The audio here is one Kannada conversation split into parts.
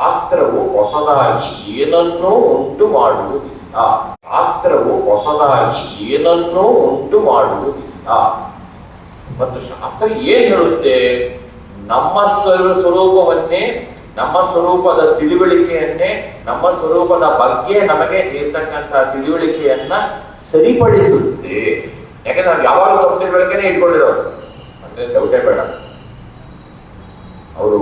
ಶಾಸ್ತ್ರವು ಹೊಸದಾಗಿ ಏನನ್ನೂ ಉಂಟು ಮಾಡುವುದಿಲ್ಲ. ಶಾಸ್ತ್ರವು ಹೊಸದಾಗಿ ಏನನ್ನೂ ಉಂಟು ಮಾಡುವುದಿಲ್ಲ. ಮತ್ತು ಶಾಸ್ತ್ರ ಏನ್ ಹೇಳುತ್ತೆ? ನಮ್ಮ ಸ್ವರೂಪವನ್ನೇ, ನಮ್ಮ ಸ್ವರೂಪದ ತಿಳುವಳಿಕೆಯನ್ನೇ, ನಮ್ಮ ಸ್ವರೂಪದ ಬಗ್ಗೆ ನಮಗೆ ಇರ್ತಕ್ಕಂತಹ ತಿಳುವಳಿಕೆಯನ್ನ ಸರಿಪಡಿಸುತ್ತೆ. ಯಾಕಂದ್ರೆ ನಾವು ಯಾವಾಗ ತಪ್ಪು ಇಟ್ಕೊಂಡಿರೋದು. ಇಟ್ಕೊಂಡಿರೋರು ಅಂದ್ರೆ ಡೌಟೇ ಬೇಡ. ಅವರು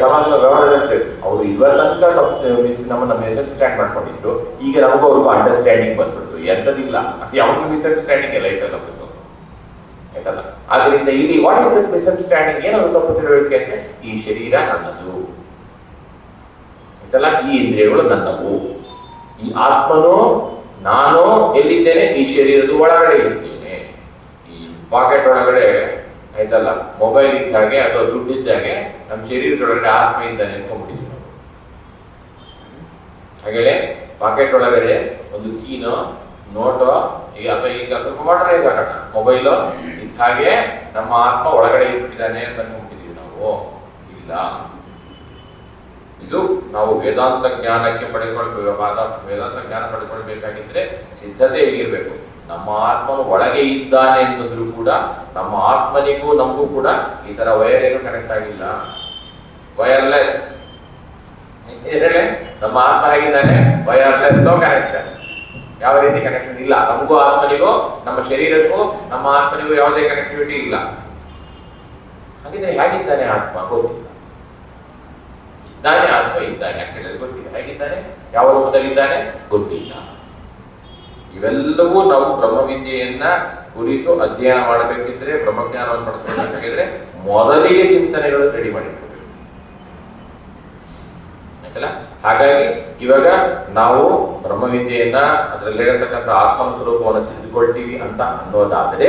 ಸಮಾಜದ ವ್ಯವಹಾರ ಹೇಳ್ತೇವೆ ಅವರು ಇದುವರೆ ತನಕ ತಪ್ಪು ಮಿಸ್ ನಮ್ಮನ್ನ ಮಿಸ್ಅಂಡರ್ಸ್ಟ್ಯಾಂಡ್ ಮಾಡ್ಕೊಂಡಿದ್ರು. ಈಗ ನಮಗೂ ಅವ್ರಿಗೂ ಅಂಡರ್ಸ್ಟ್ಯಾಂಡಿಂಗ್ ಬಂದ್ಬಿಡ್ತು. ಎಂತದಿಲ್ಲ ಯಾವಾಗಲೂ ಮಿಸ್ಅಂಡರ್ಸ್ಟ್ಯಾಂಡಿಂಗ್ ಲೈಫ್ ಎಲ್ಲ ಬಂತು ಆಯ್ತಲ್ಲ? ಆದ್ರಿಂದ ಇಲ್ಲಿ ವಾಟ್ ಇಸ್ ದಟ್ ಮಿಸ್ಅಂಡರ್ಸ್ಟ್ಯಾಂಡಿಂಗ್ ಏನಾದ್ರು ತಪ್ಪು ತಿಳುವಳಿಕೆ ಅಂದ್ರೆ, ಈ ಶರೀರ ನನ್ನದು. ಆಯ್ತಲ್ಲ? ಈ ಇಂದ್ರಿಯಗಳು ನನ್ನವು. ಈ ಆತ್ಮನೋ, ನಾನು ಎಲ್ಲಿದ್ದೇನೆ? ಈ ಶರೀರದ ಒಳಗಡೆ ಇದ್ದೇನೆ ಈ ಪಾಕೆಟ್ ಒಳಗಡೆ ಆಯ್ತಲ್ಲ? ಮೊಬೈಲ್ ಇದ್ದಾಗೆ ಅಥವಾ ದುಡ್ಡು ಇದ್ದ ಹಾಗೆ ನಮ್ಮ ಶರೀರದೊಳಗಡೆ ಆತ್ಮ ಇದ್ದಾನೆ ಅನ್ಕೊಂಡ್ಬಿಟ್ಟಿದ್ವಿ ನಾವು ಹಾಗೆ ಪಾಕೆಟ್ ಒಳಗಡೆ ಒಂದು ಕೀನೋ ನೋಟೋ ಈಗ ಅಥವಾ ಈಗ ಸ್ವಲ್ಪ ಮಾಡ್ರೈಸ್ ಆಗೋಣ ಮೊಬೈಲು ಇದ್ದ ಹಾಗೆ ನಮ್ಮ ಆತ್ಮ ಒಳಗಡೆ ಇಟ್ಬಿಟ್ಟಿದ್ದಾನೆ ಅಂತ ಅನ್ಕೊಂಡ್ಬಿಟ್ಟಿದೀವಿ ನಾವು. ಇಲ್ಲ. ಇದು ನಾವು ವೇದಾಂತ ಜ್ಞಾನಕ್ಕೆ ಪಡೆದುಕೊಳ್ಬೇಕು ವೇದಾಂತ ಜ್ಞಾನ ಪಡೆದುಕೊಳ್ಬೇಕಾಗಿದ್ರೆ ಸಿದ್ಧತೆ ಹೇಗಿರ್ಬೇಕು? ನಮ್ಮ ಆತ್ಮನು ಒಳಗೆ ಇದ್ದಾನೆ ಅಂತಂದ್ರೂ ಕೂಡ ನಮ್ಮ ಆತ್ಮನಿಗೂ ನಮಗೂ ಕೂಡ ಈ ತರ ವೈರ್ ಏನು ಕನೆಕ್ಟ್ ಆಗಿಲ್ಲ. ವೈರ್ಲೆಸ್ ನಮ್ಮ ಆತ್ಮ ಹೇಗಿದ್ದಾನೆ? ವೈರ್ಲೆಸ್ ನೋ ಕನೆಕ್ಷನ್ ಯಾವ ರೀತಿ ಕನೆಕ್ಷನ್ ಇಲ್ಲ. ನಮಗೂ ಆತ್ಮನಿಗೂ, ನಮ್ಮ ಶರೀರಕ್ಕೂ, ನಮ್ಮ ಆತ್ಮನಿಗೂ ಯಾವುದೇ ಕನೆಕ್ಟಿವಿಟಿ ಇಲ್ಲ. ಹಾಗಿದ್ರೆ ಹೇಗಿದ್ದಾನೆ ಆತ್ಮ? ಗೊತ್ತಿಲ್ಲ. ಇದ್ದಾನೆ, ಆತ್ಮ ಇದ್ದಾನೆ ಅಂತ ಹೇಳಿದ್ರೆ ಗೊತ್ತಿಲ್ಲ. ಹೇಗಿದ್ದಾನೆ? ಯಾವ ರೂಪದಲ್ಲಿದ್ದಾನೆ? ಗೊತ್ತಿಲ್ಲ. ಇವೆಲ್ಲವೂ ನಾವು ಬ್ರಹ್ಮವಿದ್ಯೆಯನ್ನ ಕುರಿತು ಅಧ್ಯಯನ ಮಾಡಬೇಕಿದ್ರೆ, ಬ್ರಹ್ಮಜ್ಞಾನವನ್ನು ಪಡ್ಕೊಳ್ಬೇಕಾಗಿದ್ರೆ ಮೊದಲಿಗೆ ಚಿಂತನೆಗಳು ರೆಡಿ ಮಾಡಿಕೊಳ್ಬೇಕು ಹಾಗಾಗಿ ಇವಾಗ ನಾವು ಬ್ರಹ್ಮವಿದ್ಯೆಯನ್ನ ಅದರಲ್ಲಿರತಕ್ಕಂಥ ಆತ್ಮ ಸ್ವರೂಪವನ್ನು ತಿಳಿದುಕೊಳ್ತೀವಿ ಅಂತ ಅನ್ನೋದಾದ್ರೆ,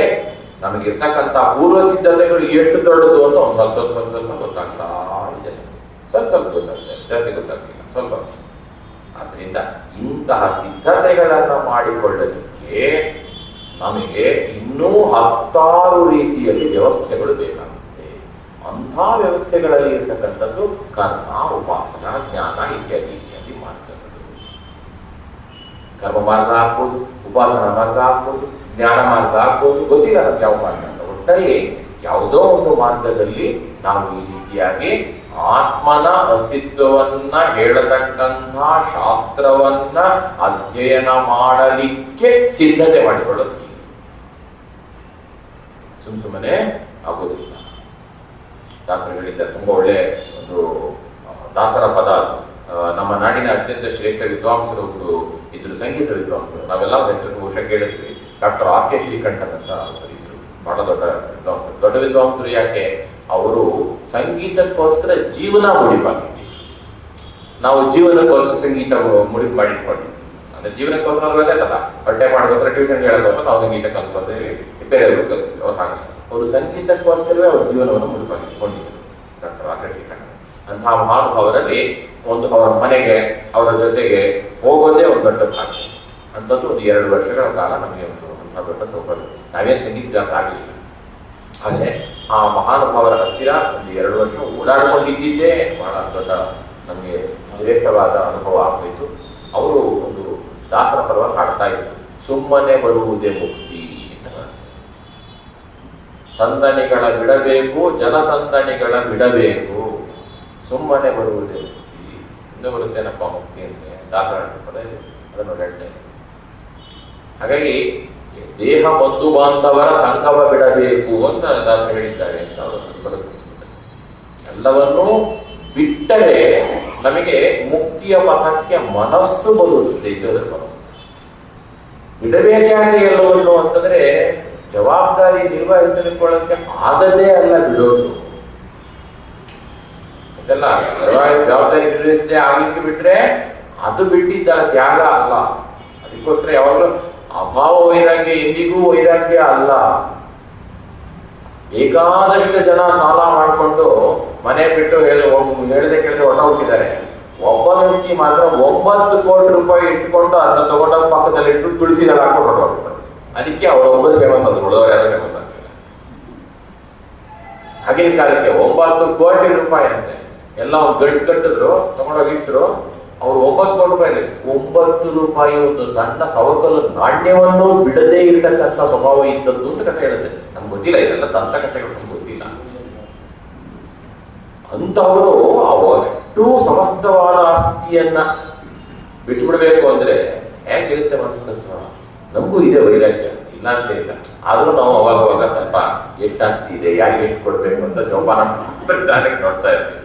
ನಮಗಿರ್ತಕ್ಕಂಥ ಪೂರ್ವ ಸಿದ್ಧತೆಗಳು ಎಷ್ಟು ದೊಡ್ಡದು ಅಂತ ಒಂದು ಸ್ವಲ್ಪ ಸ್ವಲ್ಪ ಸ್ವಲ್ಪ ಗೊತ್ತಾಗ್ತಾ ಇದೆ. ಸ್ವಲ್ಪ ಸ್ವಲ್ಪ ಗೊತ್ತಾಗ್ತದೆ ಜಾಸ್ತಿ ಗೊತ್ತಾಗ್ತಿಲ್ಲ. ಸ್ವಲ್ಪ. ಆದ್ರಿಂದ ಇಂತಹ ಸಿದ್ಧತೆಗಳನ್ನು ಮಾಡಿಕೊಳ್ಳಲಿಕ್ಕೆ ನಮಗೆ ಇನ್ನೂ ಹತ್ತಾರು ರೀತಿಯಲ್ಲಿ ವ್ಯವಸ್ಥೆಗಳು ಬೇಕಾಗುತ್ತೆ. ಅಂಥ ವ್ಯವಸ್ಥೆಗಳಲ್ಲಿ ಇರ್ತಕ್ಕಂಥದ್ದು ಕರ್ಮ, ಉಪಾಸನ, ಜ್ಞಾನ ಇತ್ಯಾದಿ ಇತ್ಯಾದಿ ಮಾರ್ಗಗಳು. ಕರ್ಮ ಮಾರ್ಗ ಆಗ್ಬೋದು, ಉಪಾಸನಾ ಮಾರ್ಗ ಆಗ್ಬೋದು, ಜ್ಞಾನ ಮಾರ್ಗ ಆಗ್ಬೋದು, ಗೊತ್ತಿಲ್ಲ ಯಾವ ಮಾರ್ಗ ಅಂತ. ಒಟ್ಟಲ್ಲಿ ಯಾವುದೋ ಒಂದು ಮಾರ್ಗದಲ್ಲಿ ನಾವು ಈ ರೀತಿಯಾಗಿ ಆತ್ಮನ ಅಸ್ತಿತ್ವವನ್ನ ಹೇಳತಕ್ಕಂಥ ಶಾಸ್ತ್ರವನ್ನ ಅಧ್ಯಯನ ಮಾಡಲಿಕ್ಕೆ ಸಿದ್ಧತೆ ಮಾಡಿಕೊಳ್ಳೋದು. ಸುಮ್ ಸುಮ್ಮನೆ ಆಗೋದಿಲ್ಲ ದಾಸರ ಹೇಳಿದ್ದಾರೆ, ತುಂಬಾ ಒಳ್ಳೆ ಒಂದು ದಾಸರ ಪದ ನಮ್ಮ ನಾಡಿನ ಅತ್ಯಂತ ಶ್ರೇಷ್ಠ ವಿದ್ವಾಂಸರು ಒಬ್ರು ಇದ್ರು, ಸಂಗೀತ ವಿದ್ವಾಂಸರು. ನಾವೆಲ್ಲ ಹೆಸರು ಬಹುಶಃ ಕೇಳಿದ್ವಿ ಡಾಕ್ಟರ್ ಆರ್ ಕೆ ಶ್ರೀಕಂಠನ್ ಅಂತ ಇದ್ರು. ಬಹಳ ದೊಡ್ಡ ವಿದ್ವಾಂಸರು. ದೊಡ್ಡ ವಿದ್ವಾಂಸರು ಯಾಕೆ? ಅವರು ಸಂಗೀತಕ್ಕೋಸ್ಕರ ಜೀವನ ಮುಡಿಪಾಗಿ. ನಾವು ಜೀವನಕ್ಕೋಸ್ಕರ ಸಂಗೀತ ಮುಡಿಪು, ಮಾಡಿಟ್ಕೊಂಡು. ಅಂದ್ರೆ ಜೀವನಕ್ಕೋಸ್ಕರ ಗೊತ್ತಾಯ್ತಲ್ಲ ಹೊಟ್ಟೆ ಮಾಡೋಕ್ಕೋಸ್ಕರ ಟ್ಯೂಷನ್ ಹೇಳೋಕ್ಕೋಸ್ಕರ ನಾವು ಸಂಗೀತ ಕಲ್ತ್ಕೊಳ್ತೀವಿ ಬೇರೆ ಕಲ್ತೀವಿ ಅವ್ರು ಹಾಗೆ. ಅವರು ಸಂಗೀತಕ್ಕೋಸ್ಕರವೇ ಅವ್ರ ಜೀವನವನ್ನು ಮುಡಿಪಾಗಿಟ್ಕೊಂಡಿದ್ದರು ಡಾಕ್ಟರ್ ಆಕೃತಿ ಅಂತಹ ಮಹಾನುಭಾವರಲ್ಲಿ ಒಂದು ಅವರ ಮನೆಗೆ, ಅವರ ಜೊತೆಗೆ ಹೋಗೋದೇ ಒಂದು ದೊಡ್ಡ ಭಾಗ್ಯ. ಅಂಥದ್ದು ಒಂದು ಎರಡು ವರ್ಷಗಳ ಕಾಲ ನಮಗೆ ಒಂದು ಅಂತಹ ದೊಡ್ಡ ಸೌಕರ್ಯ ನಾವೇನು ಸಂಗೀತ ಆಗಲಿಲ್ಲ ಆದರೆ ಆ ಮಹಾನುಭಾವರ ಹತ್ತಿರ ಒಂದು ಎರಡು ವರ್ಷ ಓಡಾಡಿಕೊಂಡಿದ್ದೇ ಬಹಳ ದೊಡ್ಡ ನಮಗೆ ಶ್ರೇಷ್ಠವಾದ ಅನುಭವ ಆಗೋಯ್ತು. ಅವರು ಒಂದು ದಾಸರ ಪದವನ್ನು ಹಾಡ್ತಾ ಇದ್ರು. ಸುಮ್ಮನೆ ಬರುವುದೇ ಮುಕ್ತಿ ಅಂತ. ಸಂದಣಿಗಳ ಬಿಡಬೇಕು, ಜನಸಂದಣಿಗಳ ಬಿಡಬೇಕು. ಸುಮ್ಮನೆ ಬರುವುದೇ ಮುಕ್ತಿ. ಸುಮ್ಮನೆ ಬರುತ್ತೇನಪ್ಪ ಮುಕ್ತಿ ಅಂದ್ರೆ ದಾಸರ ಪದ ಅದನ್ನು ಹೇಳ್ತಾ ಹಾಗಾಗಿ ದೇಹ ಬಂಧು ಬಾಂಧವರ ಸಂಗಮ ಬಿಡಬೇಕು ಅಂತ ದಾಸ ಹೇಳಿದ್ದಾರೆ ಅಂತ ಅವರು ಎಲ್ಲವನ್ನೂ ಬಿಟ್ಟರೆ ನಮಗೆ ಮುಕ್ತಿಯ ಪಥಕ್ಕೆ ಮನಸ್ಸು ಬರುತ್ತೆ ಇದ್ದದ್ರ ಬರೋದು ಬಿಡಬೇಕಾಗಿ ಎಲ್ಲವನ್ನು ಅಂತಂದ್ರೆ ಜವಾಬ್ದಾರಿ ನಿರ್ವಹಿಸಿಕೊಳ್ಳಕ್ಕೆ ಆಗದೇ ಅಲ್ಲ ಬಿಡೋದು. ಅದೆಲ್ಲ ಜವಾಬ್ದಾರಿ ನಿರ್ವಹಿಸದೆ ಆಗ್ಲಿಕ್ಕೆ ಬಿಟ್ರೆ ಅದು ಬಿಟ್ಟಿದ್ದ ತ್ಯಾಗ ಅಲ್ಲ. ಅದಕ್ಕೋಸ್ಕರ ಯಾವಾಗಲೂ ಅಭಾವ ವೈರಾಗ್ಯ ಎಂದಿಗೂ ವೈರಾಗ್ಯ ಅಲ್ಲ. ಬೇಕಾದಷ್ಟು ಜನ ಸಾಲ ಮಾಡಿಕೊಂಡು ಮನೆ ಬಿಟ್ಟು ಹೇಳಿ ಹೇಳದೆ ಕೇಳದೆ ಹೊರ ಹೋಗಿದ್ದಾರೆ ಒಬ್ಬ ವ್ಯಕ್ತಿ ಮಾತ್ರ ಒಂಬತ್ತು ಕೋಟಿ ರೂಪಾಯಿ ಇಟ್ಕೊಂಡು ಅದನ್ನ ತಗೊಂಡೋಗಿ ಪಕ್ಕದಲ್ಲಿ ಇಟ್ಟು ತುಳಸಿದಲ್ಲಿ ಹಾಕೊಂಡು ಅದಕ್ಕೆ ಅವ್ರ ಒಬ್ಬರು ಫೇಮಸ್ ಆದ್ರು. ಉಳಿದವರು ಯಾರು ಫೇಮಸ್ ಆಗಿಲ್ಲ ಆಗಿನ ಕಾಲಕ್ಕೆ ಒಂಬತ್ತು ಕೋಟಿ ರೂಪಾಯಿ ಅಂತೆ. ಎಲ್ಲ ಒಂದು ಗಂಟು ಕಟ್ಟಿದ್ರು, ತಗೊಂಡೋಗಿ ಇಟ್ಟರು ಅವ್ರು ಒಂಬತ್ತು ರೂಪಾಯಿ. ಒಂಬತ್ತು ರೂಪಾಯಿ ಒಂದು ಸಣ್ಣ ಸವಕಲು ನಾಣ್ಯವನ್ನು ಬಿಡದೇ ಇರತಕ್ಕಂಥ ಸ್ವಭಾವ ಇದ್ದದ್ದು ಅಂತ ಕಥೆ ಹೇಳುತ್ತೆ. ನಮ್ಗೆ ಗೊತ್ತಿಲ್ಲ, ಇದೆಲ್ಲ ತಂತ ಕಥೆಗಳು ನಮ್ಗೆ ಗೊತ್ತಿಲ್ಲ. ಅಂತವರು ಅವಷ್ಟು ಸಮಸ್ತವಾದ ಆಸ್ತಿಯನ್ನ ಬಿಟ್ಬಿಡ್ಬೇಕು ಅಂದ್ರೆ ಯಾಕೆ ಇರುತ್ತೆ ಮನಸ್ಸಂತ? ನಮಗೂ ಇದೆ ವೈರಾಗ್ಯ, ಇಲ್ಲ ಅಂತ ಇಲ್ಲ ಆದ್ರೂ ನಾವು ಅವಾಗ ಅವಾಗ ಸ್ವಲ್ಪ ಎಷ್ಟು ಆಸ್ತಿ ಇದೆ, ಯಾರಿಗೆ ಎಷ್ಟು ಕೊಡ್ಬೇಕು ಅಂತ ಜೋಪಾನ ನೋಡ್ತಾ ಇರ್ತೀವಿ.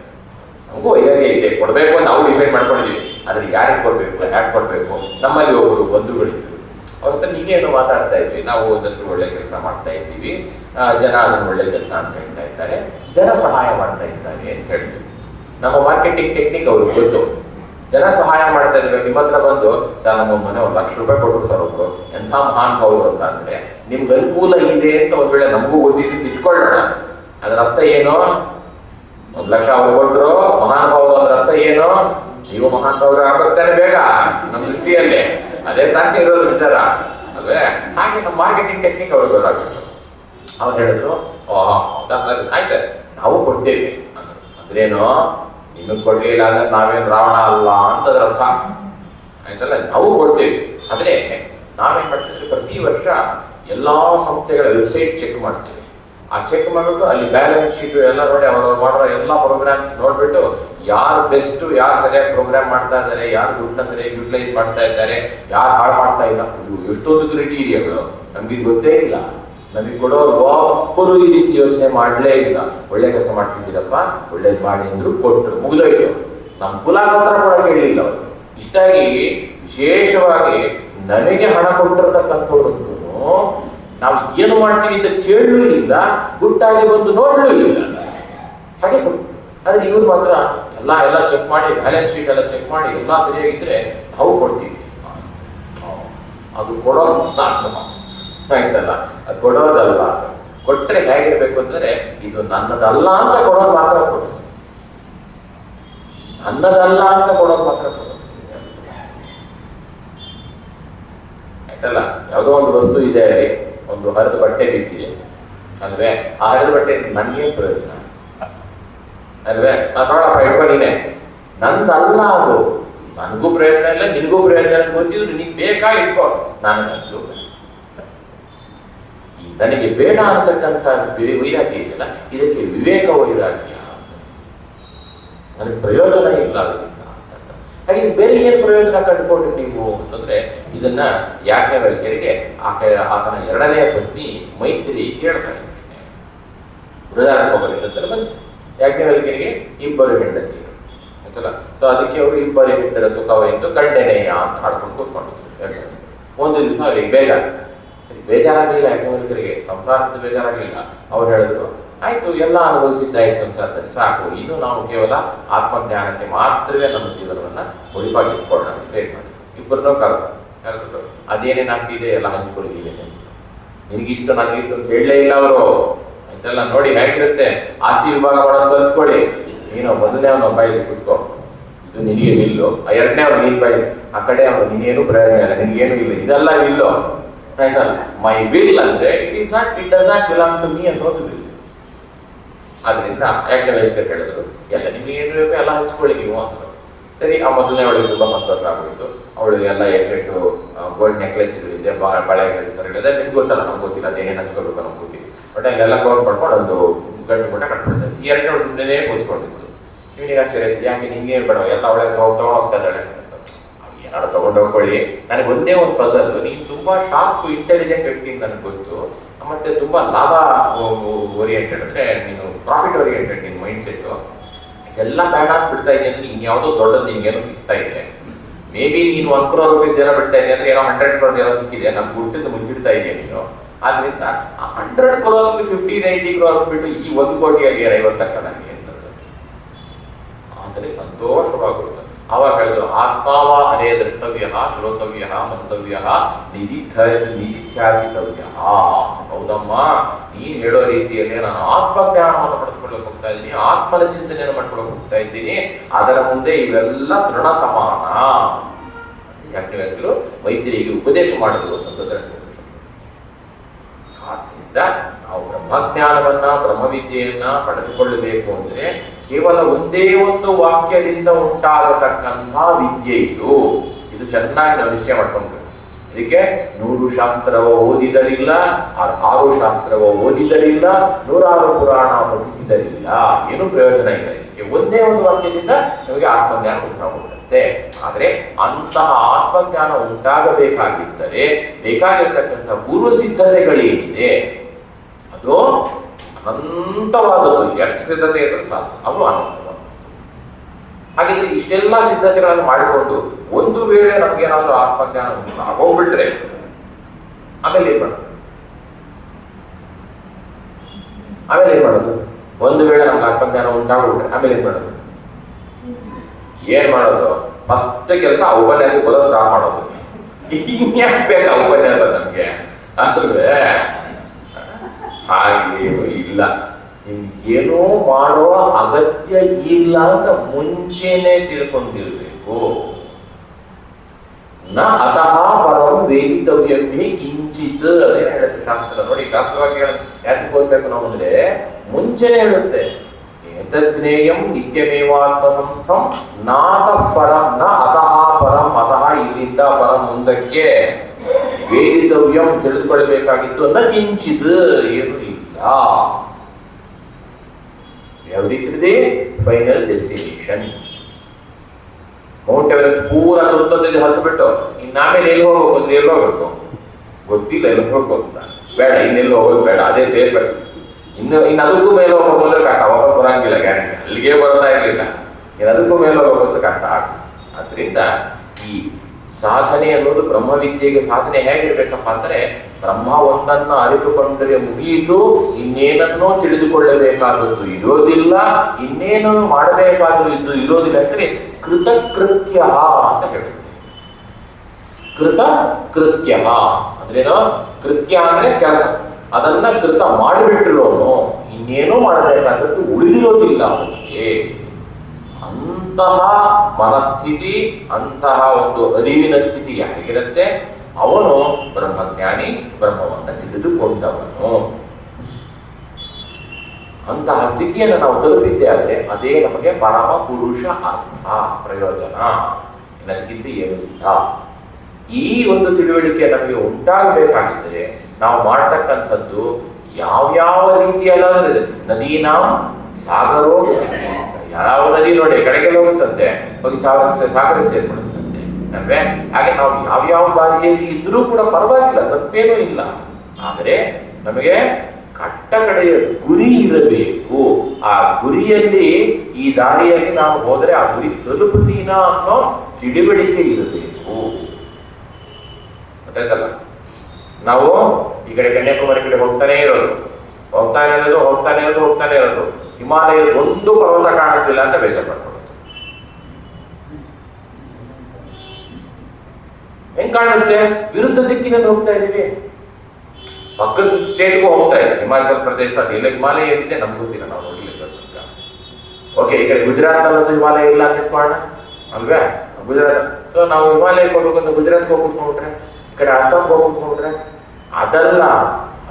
ನಮಗೂ ವೈರಾಗ್ಯ ಇದೆ, ಕೊಡ್ಬೇಕು ನಾವು ಡಿಸೈಡ್ ಮಾಡ್ಕೊಂಡಿದೀವಿ ಆದ್ರೆ ಯಾರಿಗೆ ಕೊಡ್ಬೇಕು ಹ್ಯಾಕ್ ಕೊಡ್ಬೇಕು? ನಮ್ಮಲ್ಲಿ ಒಬ್ಬರು ಬಂಧುಗಳಿದ್ರು ಅವ್ರ ಹತ್ರ ನೀನೇನು ಮಾತಾಡ್ತಾ ಇದ್ವಿ ನಾವು ಒಂದಷ್ಟು ಒಳ್ಳೆ ಕೆಲಸ ಮಾಡ್ತಾ ಇದ್ದೀವಿ ಜನ ಅದನ್ನು ಒಳ್ಳೆ ಕೆಲಸ ಅಂತ ಹೇಳ್ತಾ ಇದ್ದಾರೆ, ಜನ ಸಹಾಯ ಮಾಡ್ತಾ ಇದ್ದಾರೆ ಅಂತ ಹೇಳಿದ್ವಿ ನಮ್ಮ ಮಾರ್ಕೆಟಿಂಗ್ ಟೆಕ್ನಿಕ್ ಅವ್ರಿಗೆ ಗೊತ್ತು. ಜನ ಸಹಾಯ ಮಾಡ್ತಾ ಇದ್ದಾರೆ, ನಿಮ್ಮ ಹತ್ರ ಬಂದು, ಸರ್, ನಮ್ಮ ಮನೆ ಒಂದು ಲಕ್ಷ ರೂಪಾಯಿ ಕೊಟ್ಟರು ಸರ್ ಒಬ್ರು, ಎಂಥ ಮಹಾನ್ ಪೌರು ಅಂತ ಅಂದ್ರೆ, ನಿಮ್ಗೆ ಅನುಕೂಲ ಇದೆ ಅಂತ ಒಂದ್ ವೇಳೆ ನಮಗೂ ಗೊತ್ತಿದ್ದು ಇಟ್ಕೊಳ್ಳೋಣ ಅದರ ಅರ್ಥ ಏನೋ? ಒಂದ್ ಲಕ್ಷ ಅವ್ರು ಕೊಟ್ಟರು ಮಹಾನ್ ಪೌರು ಅದರ ಅರ್ಥ ಏನು? ನೀವು ಮಹಾನ್ ಭಾವರು ಆಗ್ಬೇಕಾನೆ ಬೇಗ, ನಮ್ಮ ದೃಷ್ಟಿಯಲ್ಲೇ ಅದೇ ತಾನೇ ಇರೋದು ವಿಚಾರ, ಅಲ್ವೇ? ಹಾಗೆ ನಮ್ಮ ಮಾರ್ಕೆಟಿಂಗ್ ಟೆಕ್ನಿಕ್ ಅವ್ರಿಗೆ ಗೊತ್ತಾಗುತ್ತೆ ಅವ್ರು ಹೇಳಿದ್ರು, ಓಹ್ ಆಯ್ತು, ನಾವು ಕೊಡ್ತೇವೆ. ಅಂದ್ರು. ಅಂದ್ರೇನು? ನಿಮಗೆ ಕೊಡ್ಲಿಲ್ಲ ಅಂದ್ರೆ ನಾವೇನು ರಾವಣ ಅಲ್ಲ? ಅಂತ ಅದ್ರ ಅರ್ಥ. ಆಯ್ತಲ್ಲ? ನಾವು ಕೊಡ್ತೇವೆ. ಆದ್ರೆ, ನಾವೇನ್ ಮಾಡ್ತಿದ್ರೆ ಪ್ರತಿ ವರ್ಷ ಎಲ್ಲಾ ಸಂಸ್ಥೆಗಳ ವೆಬ್ಸೈಟ್ ಚೆಕ್ ಮಾಡ್ತೇವೆ. ಆ ಚೆಕ್ ಮಾಡ್ಬಿಟ್ಟು ಅಲ್ಲಿ ಬ್ಯಾಲೆನ್ಸ್ ಶೀಟ್ ಎಲ್ಲ ನೋಡಿ, ಅವ್ರವ್ರು ಮಾಡೋ ಎಲ್ಲ ಪ್ರೋಗ್ರಾಮ್ಸ್ ನೋಡ್ಬಿಟ್ಟು ಯಾರು ಬೆಸ್ಟ್ ಯಾರು ಸರಿಯಾಗಿ ಪ್ರೋಗ್ರಾಮ್ ಮಾಡ್ತಾ ಇದ್ದಾರೆ, ಯಾರು ದುಡ್ಡನ್ನ ಸರಿಯಾಗಿ ಯುಟಿಲೈಸ್ ಮಾಡ್ತಾ ಇದ್ದಾರೆ, ಯಾರು ಹಾಳು ಮಾಡ್ತಾ ಇಲ್ಲ ಎಷ್ಟೊಂದು ಕ್ರಿಟೀರಿಯಾಗಳು ನಮ್ಗೆ ಗೊತ್ತೇ ಇಲ್ಲ. ನಮಗೆ ಕೊಡೋರು ಒಬ್ಬರು ಈ ರೀತಿ ಯೋಚನೆ ಮಾಡಲೇ ಇಲ್ಲ. ಒಳ್ಳೆ ಕೆಲಸ ಮಾಡ್ತಿದ್ದೀರಪ್ಪ, ಒಳ್ಳೇದು ಮಾಡಿ ಅಂದ್ರು ಕೊಟ್ಟರು ಮುಗಿದೋಯ್ತು. ನಮ್ಮ ಕುಲಾಗೋತ್ರ ಕೂಡ ಕೇಳಲಿಲ್ಲ ಅವರು. ಇಷ್ಟಾಗಿ ವಿಶೇಷವಾಗಿ ನನಗೆ ಹಣ ಕೊಟ್ಟಿರ್ತಕ್ಕಂಥವ್ರು ನಾವು ಏನು ಮಾಡ್ತೀವಿ ಅಂತ ಕೇಳಲೂ ಇಲ್ಲ, ಗುಟ್ಟಾಗಿ ಬಂದು ನೋಡಲೂ ಇಲ್ಲ. ಹಾಗೆ ಆದ್ರೆ ಇವ್ರು ಮಾತ್ರ ಎಲ್ಲ ಎಲ್ಲ ಚೆಕ್ ಮಾಡಿ ಬ್ಯಾಲೆನ್ಸ್ ಶೀಟ್ ಎಲ್ಲ ಚೆಕ್ ಮಾಡಿ, ಎಲ್ಲ ಸರಿಯಾಗಿದ್ರೆ ನಾವು ಕೊಡ್ತೀವಿ. ಅದು ಕೊಡೋದು ಅಂತ ಆಯ್ತಲ್ಲ? ಕೊಡೋದಲ್ಲ. ಕೊಟ್ಟರೆ ಹೇಗಿರ್ಬೇಕು ಅಂದ್ರೆ, ಇದು ನನ್ನದಲ್ಲ ಅಂತ ಕೊಡೋದು ಮಾತ್ರ ಕೊಡೋದು ನನ್ನದಲ್ಲ ಅಂತ ಕೊಡೋದು ಮಾತ್ರ ಕೊಡೋದು ಆಯ್ತಲ್ಲ? ಯಾವುದೋ ಒಂದು ವಸ್ತು ಇದೆ ಒಂದು ಹರಿದ ಬಟ್ಟೆ ಬಿದ್ದಿದೆ. ಅಂದ್ರೆ ಆ ಹರಿದ ಬಟ್ಟೆ ನನಗೇನು ಪ್ರಯೋಜನ? ಅಲ್ವೇ ನೋಡಪ್ಪ ಇಟ್ಕೊ ನೀನೆ. ನಂದಲ್ಲ ಅದು. ನನಗೂ ಪ್ರಯತ್ನ ಇಲ್ಲ, ನಿನಗೂ ಪ್ರಯತ್ನ ಇಲ್ಲ ಗೊತ್ತಿದ್ರು, ನಿನಗೆ ಬೇಕಾ ಇಟ್ಕೋ. ನನಗಂತೂ ನನಗೆ ಬೇಡ ಅಂತಕ್ಕಂಥ ವೈರಾಗ್ಯ ಇದೆಯಲ್ಲ, ಇದಕ್ಕೆ ವಿವೇಕ ವೈರಾಗ್ಯ ನನಗೆ ಪ್ರಯೋಜನ ಇಲ್ಲ ಅದರಿಂದ ಅಂತ. ಹಾಗೆ ಬೇರೆ ಏನು ಪ್ರಯೋಜನ ಕಂಡುಕೊಂಡ್ರಿ ನೀವು ಅಂತಂದ್ರೆ, ಇದನ್ನ ಯಾಜ್ಞವಲ್ಕ್ಯರಿಗೆ ಆಕೆ, ಆತನ ಎರಡನೇ ಪತ್ನಿ ಮೈತ್ರಿ ಕೇಳ್ತಾಳೆ ಬೃಹದಾರಣ್ಯೋಪನಿಷತ್ತಲ್ಲಿ ಬಂದಿದೆ. ಯಾಜ್ಞವಲ್ಕ್ಯರಿಗೆ ಇಬ್ಬರು ಹೆಂಡತಿ. ಆಯ್ತಲ್ಲ? ಸೊ ಅದಕ್ಕೆ ಅವರು ಇಬ್ಬರು ಹೆಂಡರ ಸುಖವೆಂದು ಕಂಡೆನೆಯ ಅಂತ ಹಾಡ್ಕೊಂಡು ಕೂತ್ಕೊಂಡಿದ್ರು. ಒಂದು ದಿವಸ ಅವರಿಗೆ ಬೇಗ ಸರಿ, ಬೇಜಾರಾಗಲಿಲ್ಲ ಯಾಜ್ಞವಲ್ಕ್ಯರಿಗೆ ಸಂಸಾರದ ಬೇಜಾರಾಗಲಿಲ್ಲ. ಅವ್ರು ಹೇಳಿದ್ರು, ಆಯ್ತು, ಎಲ್ಲ ಅನುಭವಿಸಿದ್ದಾಯ್ತು ಸಂಸಾರದಲ್ಲಿ ಸಾಕು. ಇನ್ನು ನಾವು ಕೇವಲ ಆತ್ಮಜ್ಞಾನಕ್ಕೆ ಮಾತ್ರವೇ ನಮ್ಮ ಜೀವನವನ್ನ ಮುಡಿಪಾಗಿ ಇಟ್ಕೊಳ್ಳೋಣ. ಸೇರಿ ಮಾಡಿ ಇಬ್ಬರನ್ನೂ ಕರೆದು ಕರೆದ್ರು? ಅದೇನೇನು ಆಸ್ತಿ ಇದೆ ಎಲ್ಲ ಹಂಚ್ಕೊಳ್ತೀವಿ ನಿನಗಿಷ್ಟು, ನನಗಿಷ್ಟು ಅಂತ ಹೇಳಲೇ ಇಲ್ಲ ಅವರು. ಅಂತೆಲ್ಲ ನೋಡಿ ಹೇಗಿರುತ್ತೆ. ಆಸ್ತಿ ವಿಭಾಗ ಮಾಡೋದು ಕಲ್ತ್ಕೊಳ್ಳಿ. ನೀನು ಮೊದಲನೇ ಅವನ ಬಾಯಿಲಿ ಕುತ್ಕೋ. ಇದು ನಿನಗೆ ನಿಲ್ಲು. ಆ ಎರಡನೇ ಅವನು ನೀನ್ ಬಾಯಿ ಆ ಕಡೆ ಅವನು ನಿನ್ನೇನು ಪ್ರಯೋಜನ ಇಲ್ಲ, ನಿನಗೇನು ಇಲ್ಲ. ಇದೆಲ್ಲ ನಿಲ್ಲು. ಆಯ್ತಲ್ಲ ಮೈ ವಿಲ್ ಅಂದ್ರೆ it is not it does not belong to me ಅನ್ನೋದು ವಿಲ್ ಆದ್ರಿಂದ ಯಾಕೆ ವ್ಯಕ್ತಿ ಹೇಳಿದ್ರು ಎಲ್ಲ ನಿಮ್ಗೆ ಏನು ಬೇಕು ಎಲ್ಲ ಹಂಚ್ಕೊಳ್ಳಿ ನೀವು ಅಂತ. ಸರಿ, ಆ ಮೊದಲನೇ ಅವಳಿಗೆ ತುಂಬಾ ಸಂತೋಷ ಆಗೋಯ್ತು. ಅವಳು ಎಲ್ಲ ಇದೆ ಗೋಲ್ಡ್ ನೆಕ್ಲೆಸ್ಗಳಿದೆ ಹೇಳಿದ್ರೆ ನಿಮ್ಗೆ ಗೊತ್ತಲ್ಲ, ನಮ್ಗೆ ಗೊತ್ತಿಲ್ಲ ಅದೇನೇನು ಹಚ್ಕೋಬೇಕು ನಮ್ಗೆ ಗೊತ್ತಿಲ್ಲ ಬಟ್ ಅಲ್ಲೆಲ್ಲ ಕವರ್ ಮಾಡ್ಕೊಂಡು ಒಂದು ಗಂಟು ಮಟ್ಟ ಕಟ್ಬಿಡ್ತಾರೆ ಈ ಗಂಟೆ ಸುಮ್ಮನೆ ಕೂತ್ಕೊಂಡಿದ್ದು ಇವನಿಗೆ ಆಯ್ತು, ಯಾಕೆ ನಿಂಗೆ ಬೇಡ? ಎಲ್ಲ ಅವಳೆ ತಗೊಂಡು ಹೋಗ್ತಾ ಇದ್ದಾಳೆ ಏನಾದ್ರು ತಗೊಂಡು ಹೋಗ್ಕೊಳ್ಳಿ. ನನಗೆ ಒಂದೇ ಒಂದು ಪಸಲ್ ನೀನು ತುಂಬಾ ಶಾರ್ಪ್ ಇಂಟೆಲಿಜೆಂಟ್ ವ್ಯಕ್ತಿ ನನಗೆ ಗೊತ್ತು. ಮತ್ತೆ ತುಂಬಾ ಲಾಭ ಓರಿಯೆಂಟೆಡ್ ಅಂದ್ರೆ ನೀನು ಪ್ರಾಫಿಟ್ ಓರಿಯೆಂಟೆಡ್ ನಿನ್ ಮೈಂಡ್ ಸೆಟ್ ಎಲ್ಲ ಬ್ಯಾಡ್ ಆಗ್ಬಿಡ್ತಾ ಬಿಡ್ತಾ ಇದೆ ಅಂದ್ರೆ ಇನ್ಯಾವುದೋ ದೊಡ್ಡದು ನಿನ್ಗೇನೋ ಸಿಗ್ತಾ ಇದೆ. ಮೇ ಬಿ ನೀನು ಒನ್ ಕ್ರೋರ್ ರುಪೀಸ್ ಜನ ಬಿಡ್ತಾ ಇದೆ ಅಂದ್ರೆ ಏನೋ ಹಂಡ್ರೆಡ್ ಕ್ರೋರ್ ಏನೋ ಸಿಕ್ಕಿದೆ. ನಮ್ಮ ಗುಟ್ಟಿಂದ ಮುಚ್ಚಿಡ್ತಾ ಇದೆಯಾ ನೀನು? ಆದ್ರಿಂದ ಆ hundred crore fifty ninety crores ಬಿಟ್ಟು ಈ ಒಂದು ಕೋಟಿಯಲ್ಲಿ ಐವತ್ತು ಲಕ್ಷ ನನಗೆ ಅಂತಂದ್ರೆ ಆತನಿಗೆ ಸಂತೋಷವಾಗುವುದು ಅವಾಗ ಹೇಳಿದ್ರು, ಆತ್ಮಾವ ಅದೇ ದ್ರಷ್ಟವ್ಯ ಶ್ರೋತವ್ಯ ಮಂತವ್ಯ ನಿಧಿಥ ನಿಧಿಧ್ಯಾಸಿತವ್ಯ ಹೌದಮ್ಮ, ನೀನ್ ಹೇಳೋ ರೀತಿಯಲ್ಲಿ ನಾನು ಆತ್ಮಜ್ಞಾನವನ್ನು ಪಡೆದುಕೊಳ್ಳಕ್ ಹೋಗ್ತಾ ಇದ್ದೀನಿ ಆತ್ಮದ ಚಿಂತನೆಯನ್ನು ಮಾಡ್ಕೊಳಕ್ ಹೋಗ್ತಾ ಇದ್ದೀನಿ. ಅದರ ಮುಂದೆ ಇವೆಲ್ಲ ತೃಣ ಸಮಾನ ಯಾಕೆ ಹೇಳ್ತಿರು? ವೈದ್ಯರಿಗೆ ಉಪದೇಶ ಮಾಡಿದ್ರು ಅಂತ ಆದ್ರಿಂದ ನಾವು ಬ್ರಹ್ಮ ಬ್ರಹ್ಮಜ್ಞಾನವನ್ನ, ಬ್ರಹ್ಮವಿದ್ಯೆಯನ್ನ ಪಡೆದುಕೊಳ್ಳಬೇಕು ಅಂದ್ರೆ ಕೇವಲ ಒಂದೇ ಒಂದು ವಾಕ್ಯದಿಂದ ಉಂಟಾಗತಕ್ಕಂಥ ವಿದ್ಯೆ ಇದು. ಇದು ಚೆನ್ನಾಗಿ ನಾವು ನಿಶ್ಚಯ ಮಾಡ್ಕೊಂಡ್ಬೇಕು ಇದಕ್ಕೆ ನೂರು ಶಾಸ್ತ್ರವ ಓದಿದರಿಲ್ಲ, ಆರು ಶಾಸ್ತ್ರವ ಓದಿದರಿಲ್ಲ, ನೂರಾರು ಪುರಾಣ ಪಠಿಸಿದರಿಲ್ಲ. ಏನು ಪ್ರಯೋಜನ ಇಲ್ಲ ಇದಕ್ಕೆ. ಒಂದೇ ಒಂದು ವಾಕ್ಯದಿಂದ ನಮಗೆ ಆತ್ಮಜ್ಞಾನ ಉಂಟಾಗುತ್ತದೆ ಆದ್ರೆ ಅಂತಹ ಆತ್ಮಜ್ಞಾನ ಉಂಟಾಗಬೇಕಾಗಿದ್ದರೆ ಬೇಕಾಗಿರ್ತಕ್ಕಂಥ ಪೂರ್ವ ಸಿದ್ಧತೆಗಳೇನಿದೆ? ಅದು ಅನಂತವಾದದ್ದು. ಎಷ್ಟು ಸಿದ್ಧತೆ ಇದ್ರೂ ಸಾಕು ಅದು ಅನಂತವಾದದ್ದು. ಹಾಗಿದ್ರೆ ಇಷ್ಟೆಲ್ಲ ಸಿದ್ಧತೆಗಳನ್ನು ಮಾಡಿಕೊಂಡು ಒಂದು ವೇಳೆ ನಮ್ಗೇನಾದ್ರೂ ಆತ್ಮಜ್ಞಾನ ಆಗೋಗ್ಬಿಟ್ರೆ ಆಮೇಲೆ ಏನ್ ಮಾಡೋದು? ಆಮೇಲೆ ಏನ್ ಮಾಡೋದು? ಒಂದು ವೇಳೆ ನಮ್ಗೆ ಆತ್ಮಜ್ಞಾನ ಉಂಟಾಗ್ಬಿಟ್ರೆ ಆಮೇಲೆ ಏನ್ ಮಾಡೋದು? ಏನ್ ಮಾಡೋದು? ಫಸ್ಟ್ ಕೆಲಸ ಉಪನ್ಯಾಸ ಬರೋ ಸ್ಟಾರ್ಟ್ ಮಾಡೋದು. ಇನ್ಯಾಕ್ ಬೇಕಾ ಉಪನ್ಯಾಸ ನಮ್ಗೆ? ಅಲ್ವೇ ಹಾಗೇನು ಇಲ್ಲ. ಏನೋ ಮಾಡೋ ಅಗತ್ಯ ಇಲ್ಲ ಅಂತ ಮುಂಚೆನೆ ತಿಳ್ಕೊಂಡಿರ್ಬೇಕು. ನ ಅತಃ ಪರಂ ವೇದಿತವ್ಯಂ ಕಿಂಚಿತ್ ಅದೇ ಹೇಳುತ್ತೆ ಶಾಸ್ತ್ರ. ನೋಡಿ ಶಾಸ್ತ್ರವಾಗಿ ಯಾತಕ್ಕೆ ಓದ್ಬೇಕು ನಾವು ಅಂದ್ರೆ ಮುಂಚೆನೆ ಹೇಳುತ್ತೆ. ಏತಜ್ಞೇಯಂ ಜ್ಞೇಯಂ ನಿತ್ಯಮೇವಾತ್ಮ ಸಂಸ್ಥಂ ನಾತಃ ಪರಂ ನ ಅತಃ ಪರಂ ಅತಃ ಇಲ್ಲಿಂದ ಪರಂ ಮುಂದಕ್ಕೆ ವೇದಿತವ್ಯಂ ತಿಳಿದುಕೊಳ್ಬೇಕಾಗಿತ್ತು ನ ಕಿಂಚಿತ್ ಏನು ಇಲ್ಲ. have final destination. Mount Everest ಪೂರ ತುತ್ತದಲ್ಲಿ ಹತ್ತು ಬಿಟ್ಟು ಇನ್ನಾಮೇಲೆ ಎಲ್ಲಿ ಹೋಗ್ಬೇಕು ಒಂದು ಎಲ್ಲಿ ಹೋಗ್ಬೇಕು? ಗೊತ್ತಿಲ್ಲ, ಎಲ್ಲಿ ಹೋಗ್ಬೇಕು ಅಂತ. ಬೇಡ, ಇನ್ನೆಲ್ಲಿ ಹೋಗೋದು ಬೇಡ, ಅದೇ ಸೇಫ್ ಇನ್ನು ಇನ್ನು ಅದಕ್ಕೂ ಮೇಲೆ ಹೋಗ್ಬೇಕು ಅಂದ್ರೆ ಅವಾಗ ಬರಂಗಿಲ್ಲ ಗ್ಯಾರಂಟಿ. ಅಲ್ಲಿಗೆ ಬರ್ತಾ ಇರಲಿಲ್ಲ. ಇನ್ನು ಅದಕ್ಕೂ ಮೇಲೆ ಹೋಗ್ಬೇಕು ಅಂದ್ರೆ ಕಷ್ಟ ಆಗ್ತದೆ. ಅದರಿಂದ ಈ ಸಾಧನೆ ಅನ್ನೋದು ಬ್ರಹ್ಮವಿದ್ಯೆಗೆ ಸಾಧನೆ ಹೇಗಿರ್ಬೇಕಪ್ಪ ಅಂದ್ರೆ ಬ್ರಹ್ಮ ಒಂದನ್ನ ಅರಿತುಕೊಂಡರೆ ಮುಗಿಯಿತು, ಇನ್ನೇನನ್ನೋ ತಿಳಿದುಕೊಳ್ಳಬೇಕಾದದ್ದು ಇರೋದಿಲ್ಲ, ಇನ್ನೇನನ್ನು ಮಾಡಬೇಕಾದದ್ದು ಇರೋದಿಲ್ಲ ಅಂದ್ರೆ ಕೃತಕೃತ್ಯ ಅಂತ ಹೇಳುತ್ತೆ. ಕೃತ ಕೃತ್ಯ ಅಂದ್ರೇನು ಕೃತ್ಯ ಅಂದ್ರೆ ಕೆಲಸ. ಅದನ್ನ ಕೃತ ಮಾಡಿಬಿಟ್ಟಿರೋನು, ಇನ್ನೇನೋ ಮಾಡಬೇಕಾದದ್ದು ಉಳಿದಿರೋದಿಲ್ಲ ಅವನಿಗೆ. ಅಂತಹ ಮನಸ್ಥಿತಿ, ಅಂತಹ ಒಂದು ಅರಿವಿನ ಸ್ಥಿತಿ ಯಾರಿಗಿರುತ್ತೆ? ಅವನು ಬ್ರಹ್ಮಜ್ಞಾನಿ, ಬ್ರಹ್ಮವನ್ನು ತಿಳಿದುಕೊಂಡವನು. ಅಂತಹ ಸ್ಥಿತಿಯನ್ನು ನಾವು ತಲುಪಿದ್ದೆ ಆದರೆ ಅದೇ ನಮಗೆ ಪರಮ ಪುರುಷ ಅರ್ಥ, ಪ್ರಯೋಜನ. ಇನ್ನದಕ್ಕಿಂತ ಏನೂ ಇಲ್ಲ? ಈ ಒಂದು ತಿಳುವಳಿಕೆ ನಮಗೆ ಉಂಟಾಗಬೇಕಾಗಿದ್ದರೆ ನಾವು ಮಾಡ್ತಕ್ಕಂಥದ್ದು ಯಾವ್ಯಾವ ರೀತಿಯಲ್ಲ ನದೀನಾ ಸಾಗರೋ ಯಾವ ನದಿ ನೋಡಿ ಕಡೆಗೆಲ್ಲ ಹೋಗುತ್ತಂತೆ ಹೋಗಿ ಸಾಗರ, ಸಾಗರಕ್ಕೆ ಸೇರ್ಕೊಳ್ಳುತ್ತಂತೆ ಅಲ್ವೇ ಹಾಗೆ ನಾವು ಯಾವ್ಯಾವ ದಾರಿಯಲ್ಲಿ ಇದ್ರೂ ಕೂಡ ಪರವಾಗಿಲ್ಲ, ತಪ್ಪೇನೂ ಇಲ್ಲ. ಆದರೆ ನಮಗೆ ಕಟ್ಟ ಕಡೆಯ ಗುರಿ ಇರಬೇಕು. ಆ ಗುರಿಯಲ್ಲಿ ಈ ದಾರಿಯಲ್ಲಿ ನಾವು ಹೋದರೆ ಆ ಗುರಿ ತಲುಪುತ್ತೀನ ಅನ್ನೋ ತಿಳಿವಳಿಕೆ ಇರಬೇಕು. ಗೊತ್ತಾಯ್ತಲ್ಲ? ನಾವು ಈ ಕಡೆ ಕನ್ಯಾಕುಮಾರಿ ಕಡೆ ಹೋಗ್ತಾನೆ ಇರೋದು. ಹೋಗ್ತಾನೆ ಇರೋದು ಹೋಗ್ತಾನೆ ಇರೋದು ಹೋಗ್ತಾನೆ ಇರೋದು. ಹಿಮಾಲಯದ ಒಂದು ಪರ್ವತ ಕಾಣಿಸ್ತಿಲ್ಲ ಅಂತ ಬೇಜಾರು ಮಾಡ್ಕೊಳ್ಳೋದು ಹೆಂಗ್ ಕಾಣುತ್ತೆ? ವಿರುದ್ಧ ದಿಕ್ಕಿನಲ್ಲಿ ಹೋಗ್ತಾ ಇದೀವಿ. ಪಕ್ಕದ ಸ್ಟೇಟ್ಗೂ ಹೋಗ್ತಾ ಇದ್ದೀವಿ ಹಿಮಾಚಲ ಪ್ರದೇಶ, ಅದು ಎಲ್ಲ ಹಿಮಾಲಯ ಏನಿದೆ ನಮ್ಗೆ ಗೊತ್ತಿಲ್ಲ, ನಾವು ನೋಡಿಲ್ಲ ಓಕೆ ಈಗ ಗುಜರಾತ್ ಹಿಮಾಲಯ ಇಲ್ಲ ಅಂತ ಇಟ್ಕೊಳ್ಳೋಣ ಅಲ್ವೇ? ಗುಜರಾತ್. ಸೊ ನಾವು ಹಿಮಾಲಯಕ್ಕೆ ಹೋಗ್ಬೇಕಂದ್ರೆ ಅಂತ ಗುಜರಾತ್ಗೆ ಹೋಗಿ ಕುತ್ಕೊಂಡ್ಬಿಟ್ರೆ ಈ ಕಡೆ ಅಸ್ಸಾಂಗೆ ಹೋಗಿ ಅದೆಲ್ಲ ಅದಲ್ಲ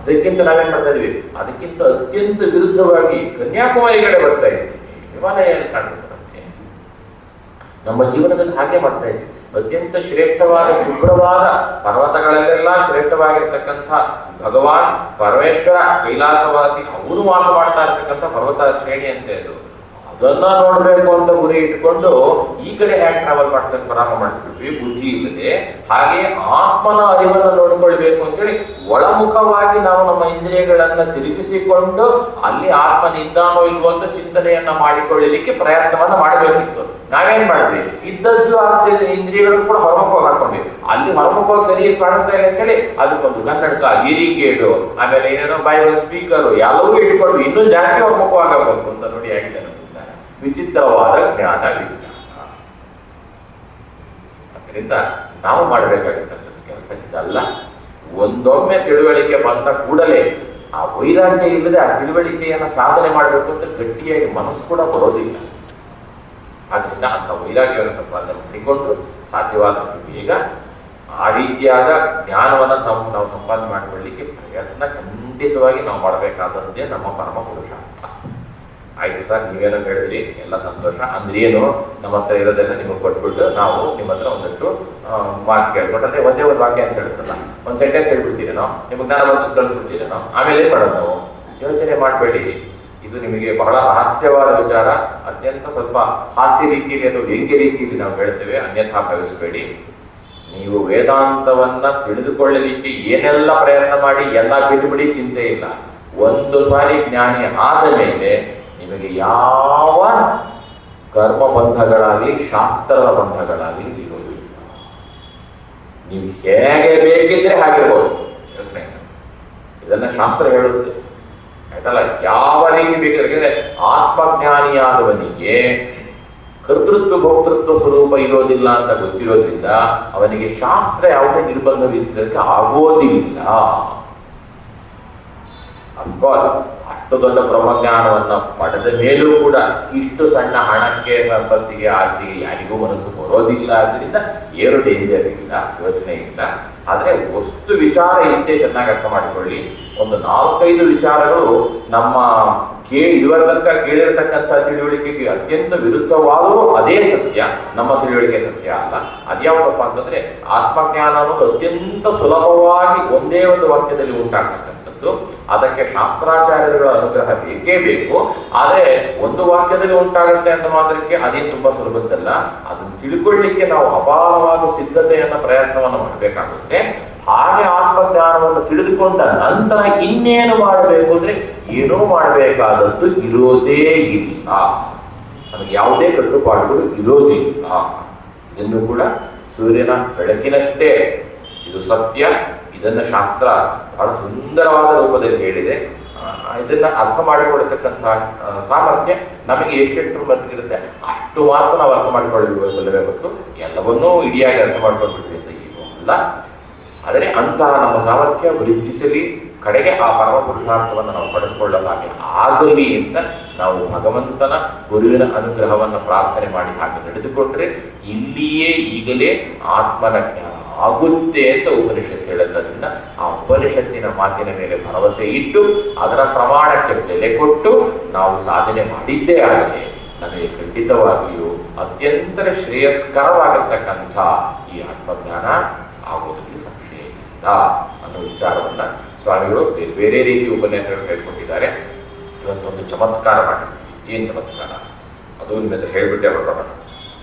ಅದಕ್ಕಿಂತ ನಾವೇನ್ ಮಾಡ್ತಾ ಇದೀವಿ? ಅದಕ್ಕಿಂತ ಅತ್ಯಂತ ವಿರುದ್ಧವಾಗಿ ಕನ್ಯಾಕುಮಾರಿ ಕಡೆ ಬರ್ತಾ ಇದ್ದೀವಿ ಹಿಮಾಲಯ ನಮ್ಮ ಜೀವನದಲ್ಲಿ ಹಾಗೆ ಮಾಡ್ತಾ ಇದ್ವಿ. ಅತ್ಯಂತ ಶ್ರೇಷ್ಠವಾದ, ಶುಭ್ರವಾದ ಪರ್ವತಗಳಲ್ಲೆಲ್ಲ ಶ್ರೇಷ್ಠವಾಗಿರ್ತಕ್ಕಂಥ ಭಗವಾನ್ ಪರಮೇಶ್ವರ ಕೈಲಾಸವಾಸಿ ಅವರು ವಾಸ ಮಾಡ್ತಾ ಇರ್ತಕ್ಕಂಥ ಪರ್ವತ ಶ್ರೇಣಿ ಅಂತ ಇದು. ಅದನ್ನ ನೋಡ್ಬೇಕು ಅಂತ ಗುರಿ ಇಟ್ಕೊಂಡು ಈ ಕಡೆ ಹ್ಯಾಕ್ ಟ್ರಾವೆಲ್ ಮಾಡ್ತಾರೆ ಪ್ರಾರಂಭ ಮಾಡ್ತೀವಿ ಬುದ್ಧಿ ಇಲ್ಲದೆ. ಹಾಗೆ ಆತ್ಮನ ಅರಿವನ್ನು ನೋಡ್ಕೊಳ್ಬೇಕು ಅಂತೇಳಿ ಒಳಮುಖವಾಗಿ ನಾವು ನಮ್ಮ ಇಂದ್ರಿಯಗಳನ್ನ ತಿರುಗಿಸಿಕೊಂಡು ಅಲ್ಲಿ ಆತ್ಮನಿದ್ದಾನೋ ಇಲ್ವೋ ಅಂತ ಚಿಂತನೆಯನ್ನ ಮಾಡಿಕೊಳ್ಳಲಿಕ್ಕೆ ಪ್ರಯತ್ನವನ್ನ ಮಾಡಬೇಕಿತ್ತು. ನಾವೇನ್ ಮಾಡಿದ್ವಿ? ಇದ್ದದ್ದು ಇಂದ್ರಿಯಗಳು ಕೂಡ ಹೊರಮುಖವಾಗಿ ಹಾಕೊಂಡ್ವಿ. ಅಲ್ಲಿ ಹೊರಮುಖವಾಗಿ ಸರಿಯಾಗಿ ಕಾಣಿಸ್ತಾ ಇಲ್ಲ ಅಂತೇಳಿ ಅದಕ್ಕೊಂದು ಕನ್ನಡಕ ಹಿಯರಿಂಗ್ ಏಡು ಆಮೇಲೆ ಏನೇನೋ ಬೈಬಲ್ ಸ್ಪೀಕರು ಎಲ್ಲವೂ ಇಟ್ಕೊಂಡ್ವಿ ಇನ್ನೂ ಜಾಸ್ತಿ ಹೊರಮುಖವಾಗಬೇಕು ಅಂತ ನೋಡಿ ಆಗಿದೆ ವಿಚಿತ್ರವಾದ ಜ್ಞಾನ ಅದರಿಂದ ನಾವು ಮಾಡಬೇಕಾಗಿರ್ತಕ್ಕಂಥ ಕೆಲಸ ಇದಲ್ಲ. ಒಂದೊಮ್ಮೆ ತಿಳುವಳಿಕೆ ಬಂದ ಕೂಡಲೇ ಆ ವೈರಾಗ್ಯ ಇಲ್ಲದೆ ಆ ತಿಳುವಳಿಕೆಯನ್ನ ಸಾಧನೆ ಮಾಡಬೇಕು ಅಂತ ಗಟ್ಟಿಯಾಗಿ ಮನಸ್ಸು ಕೂಡ ಬರೋದಿಲ್ಲ. ಆದ್ರಿಂದ ಅಂತ ವೈರಾಗ್ಯವನ್ನು ಸಂಪಾದನೆ ಮಾಡಿಕೊಂಡು ಸಾಧ್ಯವಾದಷ್ಟು ಬೇಗ ಆ ರೀತಿಯಾದ ಜ್ಞಾನವನ್ನು ನಾವು ಸಂಪಾದನೆ ಮಾಡಿಕೊಳ್ಳಿಕ್ಕೆ ಪ್ರಯತ್ನ ಖಂಡಿತ ಖಂಡಿತವಾಗಿ ನಾವು ಮಾಡಬೇಕಾದದ್ದೇ ನಮ್ಮ ಪರಮ ಪುರುಷಾರ್ಥ. ಆಯ್ತು ಸರ್, ನೀವೇನೋ ಹೇಳಿದ್ರಿ, ಎಲ್ಲ ಸಂತೋಷ. ಅಂದ್ರೆ ಏನು, ನಮ್ಮ ಹತ್ರ ಇರೋದೆಲ್ಲ ನಿಮಗೆ ಕೊಟ್ಬಿಟ್ಟು ನಾವು ನಿಮ್ಮ ಹತ್ರ ಒಂದಷ್ಟು ಮಾತು ಕೇಳ್ಕೊಂಡು ಅಂದ್ರೆ ಒಂದೇ ಒಂದು ವಾಕ್ಯ ಅಂತ ಹೇಳಿದ್ರಲ್ಲ ಒಂದು ಸೆಂಟೆನ್ಸ್ ನಾವು ನಿಮಗೆ ಜ್ಞಾನ ಬಂತು ನಾವು ಆಮೇಲೆ ಏನು ಮಾಡೋದು ನಾವು? ಯೋಚನೆ ಮಾಡಬೇಡಿ. ಇದು ನಿಮಗೆ ಬಹಳ ರಹಸ್ಯವಾದ ವಿಚಾರ. ಅತ್ಯಂತ ಸ್ವಲ್ಪ ಹಾಸ್ಯ ರೀತಿಯಲ್ಲಿ ಅಥವಾ ವ್ಯಂಗ್ಯ ರೀತಿಯಲ್ಲಿ ನಾವು ಹೇಳ್ತೇವೆ. ಅನ್ಯಥಾ ಭಾವಿಸಬೇಡಿ ನೀವು ವೇದಾಂತವನ್ನ ತಿಳಿದುಕೊಳ್ಳಲಿಕ್ಕೆ ಏನೆಲ್ಲ ಪ್ರಯತ್ನ ಮಾಡಿ, ಎಲ್ಲ ಬಿಟ್ಟುಬಿಡಿ ಚಿಂತೆ ಇಲ್ಲ. ಒಂದು ಸಾರಿ ಜ್ಞಾನಿ ಆದ ಮೇಲೆ ನಿಮಗೆ ಯಾವ ಕರ್ಮ ಬಂಧಗಳಾಗಲಿ ಶಾಸ್ತ್ರದ ಬಂಧಗಳಾಗಲಿ ಇರೋದಿಲ್ಲ. ನೀವು ಹೇಗೆ ಬೇಕಿದ್ರೆ ಹಾಗಿರ್ಬೋದು. ಯೋಚನೆ. ಇದನ್ನ ಶಾಸ್ತ್ರ ಹೇಳುತ್ತೆ. ಆಯ್ತಲ್ಲ? ಯಾವ ರೀತಿ ಬೇಕಿದ್ರೆ ಆತ್ಮಜ್ಞಾನಿಯಾದವನಿಗೆ ಕರ್ತೃತ್ವ, ಭೋಕ್ತೃತ್ವ ಸ್ವರೂಪ ಇರೋದಿಲ್ಲ ಅಂತ ಗೊತ್ತಿರೋದ್ರಿಂದ ಅವನಿಗೆ ಶಾಸ್ತ್ರ ಯಾವುದೇ ನಿರ್ಬಂಧ ವಿಧಿಸಲಿಕ್ಕೆ ಆಗೋದಿಲ್ಲ. ಅಫ್ಕೋರ್ಸ್ ಅಷ್ಟು ದೊಡ್ಡ ಬ್ರಹ್ಮಜ್ಞಾನವನ್ನು ಪಡೆದ ಮೇಲೂ ಕೂಡ ಇಷ್ಟು ಸಣ್ಣ ಹಣಕ್ಕೆ ಸಂಪತ್ತಿಗೆ ಆಸ್ತಿಗೆ ಯಾರಿಗೂ ಮನಸ್ಸು ಬರೋದಿಲ್ಲ. ಅದರಿಂದ ಏನು ಡೇಂಜರ್ ಇಲ್ಲ, ಯೋಚನೆ ಇಲ್ಲ. ಆದರೆ ವಸ್ತು ವಿಚಾರ ಇಷ್ಟೇ ಚೆನ್ನಾಗಿ ಅರ್ಥ ಮಾಡಿಕೊಳ್ಳಿ. ಒಂದು ನಾಲ್ಕೈದು ವಿಚಾರಗಳು ನಮ್ಮ ಕೇಳಿ ಇದುವರೆ ತನಕ ಕೇಳಿರತಕ್ಕಂಥ ತಿಳುವಳಿಕೆಗೆ ಅತ್ಯಂತ ವಿರುದ್ಧವಾದರೂ ಅದೇ ಸತ್ಯ. ನಮ್ಮ ತಿಳುವಳಿಕೆ ಸತ್ಯ ಅಲ್ಲ. ಅದ್ಯಾವುದಪ್ಪ ಅಂತಂದ್ರೆ ಆತ್ಮಜ್ಞಾನ ಅನ್ನೋದು ಅತ್ಯಂತ ಸುಲಭವಾಗಿ ಒಂದೇ ಒಂದು ವಾಕ್ಯದಲ್ಲಿ ಅದಕ್ಕೆ ಶಾಸ್ತ್ರಾಚಾರ್ಯರುಗಳ ಅನುಗ್ರಹ ಬೇಕೇ ಬೇಕು. ಆದರೆ ಒಂದು ವಾಕ್ಯದಲ್ಲಿ ಉಂಟಾಗುತ್ತೆ ಅಂತ ಮಾತ್ರಕ್ಕೆ ಅದೇ ತುಂಬಾ ಸುಲಭದ್ದಲ್ಲ. ಅದನ್ನು ತಿಳ್ಕೊಳ್ಳಿಕ್ಕೆ ನಾವು ಅಪಾರವಾದ ಸಿದ್ಧತೆಯನ್ನ ಪ್ರಯತ್ನವನ್ನು ಮಾಡಬೇಕಾಗುತ್ತೆ. ಹಾಗೆ ಆತ್ಮಜ್ಞಾನವನ್ನು ತಿಳಿದುಕೊಂಡ ನಂತರ ಇನ್ನೇನು ಮಾಡಬೇಕು ಅಂದ್ರೆ ಏನೂ ಮಾಡಬೇಕಾದದ್ದು ಇರೋದೇ ಇಲ್ಲ. ನಮಗೆ ಯಾವುದೇ ಕಟ್ಟುಪಾಡುಗಳು ಇರೋದಿಲ್ಲ ಇದನ್ನು ಕೂಡ ಸೂರ್ಯನ ಬೆಳಕಿನಷ್ಟೇ. ಇದು ಸತ್ಯ, ಇದನ್ನ ಶಾಸ್ತ್ರ. ಬಹಳ ಸುಂದರವಾದ ರೂಪದಲ್ಲಿ ಹೇಳಿದೆ. ಇದನ್ನ ಅರ್ಥ ಮಾಡಿಕೊಳ್ಳತಕ್ಕಂಥ ಸಾಮರ್ಥ್ಯ ನಮಗೆ ಎಷ್ಟೆಷ್ಟು ಮಟ್ಟಿಗಿರುತ್ತೆ, ಅಷ್ಟು ಮಾತ್ರ ನಾವು ಅರ್ಥ ಮಾಡಿಕೊಳ್ಳಬಲ್ಲವೇ ಹೊತ್ತು ಎಲ್ಲವನ್ನೂ ಇಡಿಯಾಗಿ ಅರ್ಥ ಮಾಡ್ಕೊಂಡ್ಬಿಟ್ವಿ ಅಂತ ಏನು ಅಲ್ಲ ಆದರೆ ಅಂತಹ ನಮ್ಮ ಸಾಮರ್ಥ್ಯ ವೃದ್ಧಿಸಲಿ, ಕಡೆಗೆ ಆ ಪರಮ ಪುರುಷಾರ್ಥವನ್ನು ನಾವು ಪಡೆದುಕೊಳ್ಳಲಾಗಿ ಆಗಲಿ ಅಂತ ನಾವು ಭಗವಂತನ ಗುರುವಿನ ಅನುಗ್ರಹವನ್ನು ಪ್ರಾರ್ಥನೆ ಮಾಡಿ ಹಾಗೆ ನಡೆದುಕೊಂಡ್ರೆ ಇಲ್ಲಿಯೇ ಈಗಲೇ ಆತ್ಮನ ಜ್ಞಾನ ಆಗುತ್ತೆ ಅಂತ ಉಪನಿಷತ್ ಹೇಳುತ್ತದ್ರಿಂದ ಆ ಉಪನಿಷತ್ತಿನ ಮಾತಿನ ಮೇಲೆ ಭರವಸೆ ಇಟ್ಟು ಅದರ ಪ್ರಮಾಣಕ್ಕೆ ಬೆಲೆ ಕೊಟ್ಟು ನಾವು ಸಾಧನೆ ಮಾಡಿದ್ದೇ ಆಗಿದೆ. ನನಗೆ ಖಂಡಿತವಾಗಿಯೂ ಅತ್ಯಂತ ಶ್ರೇಯಸ್ಕರವಾಗಿರ್ತಕ್ಕಂಥ ಈ ಆತ್ಮಜ್ಞಾನ ಆಗೋದಕ್ಕೆ ಸಂಶಯ ಇಲ್ಲ ಅನ್ನೋ ವಿಚಾರವನ್ನ ಸ್ವಾಮಿಗಳು ಬೇರೆ ಬೇರೆ ರೀತಿ ಉಪನ್ಯಾಸಗಳು ಹೇಳ್ಕೊಟ್ಟಿದ್ದಾರೆ. ಇವತ್ತೊಂದು ಚಮತ್ಕಾರ ಮಾಡಿ ಏನು ಚಮತ್ಕಾರ? ಅದು ನಿಮ್ಮ ಹೇಳ್ಬಿಟ್ಟೆ ಬರೋಣ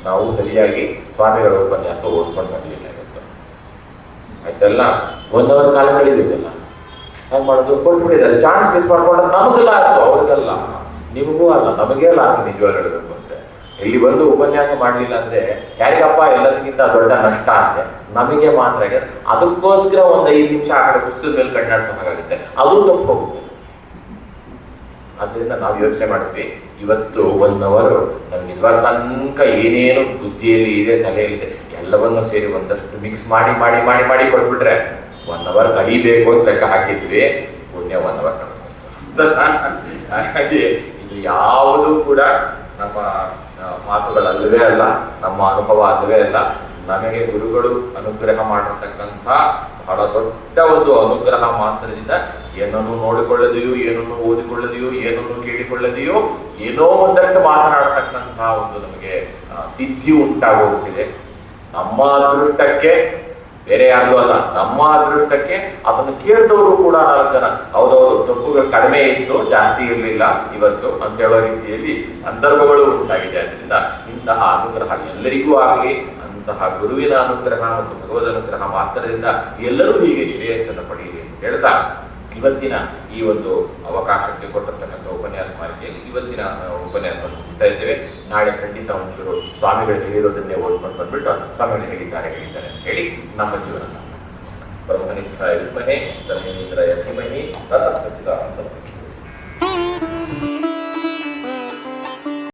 ನಾವು ಸರಿಯಾಗಿ ಸ್ವಾಮಿಗಳ ಉಪನ್ಯಾಸ ಓದ್ಕೊಂಡು ಆಯ್ತಲ್ಲ? ಒನ್ ಅವರ್ ಕಾಲ ಕಳೀಬೇಕಲ್ಲ ಹೆಂಗ್ ಮಾಡೋದು, ಕೊಟ್ಬಿಟ್ಟಿದ್ದಾರೆ. ಚಾನ್ಸ್ ಮಿಸ್ ಮಾಡ್ಕೊಂಡ್ರೆ ನಮಗೆ ಲಾಸು ಅವ್ರಿಗಲ್ಲ. ನಿಮಗೂ ಅಲ್ಲ, ನಮಗೇ ಲಾಸು ನಿಜವಾಗ್ಲೂ ಹೇಳಬೇಕು ಅಂದ್ರೆ. ಇಲ್ಲಿ ಬಂದು ಉಪನ್ಯಾಸ ಮಾಡಲಿಲ್ಲ ಅಂದ್ರೆ ಯಾರಿಗಪ್ಪ ಎಲ್ಲದಕ್ಕಿಂತ ದೊಡ್ಡ ನಷ್ಟ ಅಂದ್ರೆ ನಮಗೆ ಮಾತ್ರ ಯಾಕಂದ್ರೆ ಅದಕ್ಕೋಸ್ಕರ ಒಂದು ಐದು ನಿಮಿಷ ಆ ಕಡೆ ಪುಸ್ತಕದ ಮೇಲೆ ಕಣ್ಣಾಡಿಸಬೇಕಾಗುತ್ತೆ ಅದು ತಪ್ಪು ಹೋಗುತ್ತೆ. ಅದರಿಂದ ನಾವು ಯೋಚನೆ ಮಾಡ್ತೀವಿ, ಇವತ್ತು ಒನ್ ಅವರು ನಮ್ಗೆ ಇದುವರ ತನಕ ಏನೇನು ಬುದ್ಧಿಯಲ್ಲಿ ಇದೆ ತಲೆಯಲ್ಲಿದೆ ಎಲ್ಲವನ್ನೂ ಸೇರಿ ಒಂದಷ್ಟು ಮಿಕ್ಸ್ ಮಾಡಿ ಮಾಡಿ ಮಾಡಿ ಮಾಡಿ ಕೊಟ್ಬಿಟ್ರೆ ಒನ್ ಅವರ್ ಕಲಿಬೇಕು ಅಂತ ಲೆಕ್ಕ ಹಾಕಿದ್ವಿ. ಪುಣ್ಯ ಒನ್ ಅವರ್ ಕಳೆದು ಹಾಗಾಗಿ ಇದು ಯಾವುದು ಕೂಡ ನಮ್ಮ ಮಾತುಗಳಲ್ಲವೇ ಅಲ್ಲ, ನಮ್ಮ ಅನುಭವ ಅಲ್ಲವೇ ಅಲ್ಲ. ನಮಗೆ ಗುರುಗಳು ಅನುಗ್ರಹ ಮಾಡಿರ್ತಕ್ಕಂಥ ಬಹಳ ದೊಡ್ಡ ಒಂದು ಅನುಗ್ರಹ ಮಾತ್ರದಿಂದ ಏನನ್ನು ನೋಡಿಕೊಳ್ಳದೆಯೋ, ಏನನ್ನು ಓದಿಕೊಳ್ಳದೆಯೋ, ಏನನ್ನು ಕೇಳಿಕೊಳ್ಳದೆಯೋ, ಏನೋ ಒಂದಷ್ಟು ಮಾತನಾಡತಕ್ಕಂತಹ ಒಂದು ನಮಗೆ ಸಿದ್ಧಿ ಉಂಟಾಗೋಗುತ್ತಿದೆ ನಮ್ಮ ಅದೃಷ್ಟಕ್ಕೆ ಬೇರೆ ಯಾರ್ದು ಅಲ್ಲ, ನಮ್ಮ ಅದೃಷ್ಟಕ್ಕೆ ಅದನ್ನು ಕೇಳಿದವರು ಕೂಡ ನಾಲ್ಕು ಜನ ಹೌದೌದು, ತಪ್ಪುಗಳು ಕಡಿಮೆ ಇತ್ತು, ಜಾಸ್ತಿ ಇರಲಿಲ್ಲ ಇವತ್ತು ಅಂತ ಹೇಳೋ ರೀತಿಯಲ್ಲಿ ಸಂದರ್ಭಗಳು ಉಂಟಾಗಿದೆ. ಅದರಿಂದ ಇಂತಹ ಅನುಗ್ರಹ ಎಲ್ಲರಿಗೂ ಆಗಲಿ. ಅಂತಹ ಗುರುವಿನ ಅನುಗ್ರಹ ಮತ್ತು ಭಗವದ್ ಅನುಗ್ರಹ ಮಾತ್ರದಿಂದ ಎಲ್ಲರೂ ಹೀಗೆ ಶ್ರೇಯಸ್ಸನ್ನು ಪಡೆಯಿರಿ ಅಂತ ಹೇಳ್ತಾ ಇವತ್ತಿನ ಈ ಒಂದು ಅವಕಾಶಕ್ಕೆ ಕೊಟ್ಟಿರ್ತಕ್ಕಂಥ ಉಪನ್ಯಾಸ ಮಾಲಿಕೆಯಲ್ಲಿ ಇವತ್ತಿನ ಉಪನ್ಯಾಸವನ್ನು ಮುಗಿಸ್ತಾ ಇದ್ದೇವೆ. ನಾಳೆ ಖಂಡಿತ ಒಂಚೂರು ಸ್ವಾಮಿಗಳು ಹೇಳಿರೋದನ್ನೇ ಓದ್ಕೊಂಡು ಬಂದ್ಬಿಟ್ಟು ಸ್ವಾಮಿಗಳು ಹೇಳಿದ್ದಾರೆ ಹೇಳಿದ್ದಾರೆ ಹೇಳಿ ನಮ್ಮ ಜೀವನ ಸಾಧನೆ ಬ್ರಹ್ಮನಿಷ್ಠ ವಿದ್ಮಹೆ ಸರ್ವೇಂದ್ರ ಯತಿಮಹಿ ತದ ಅಂತ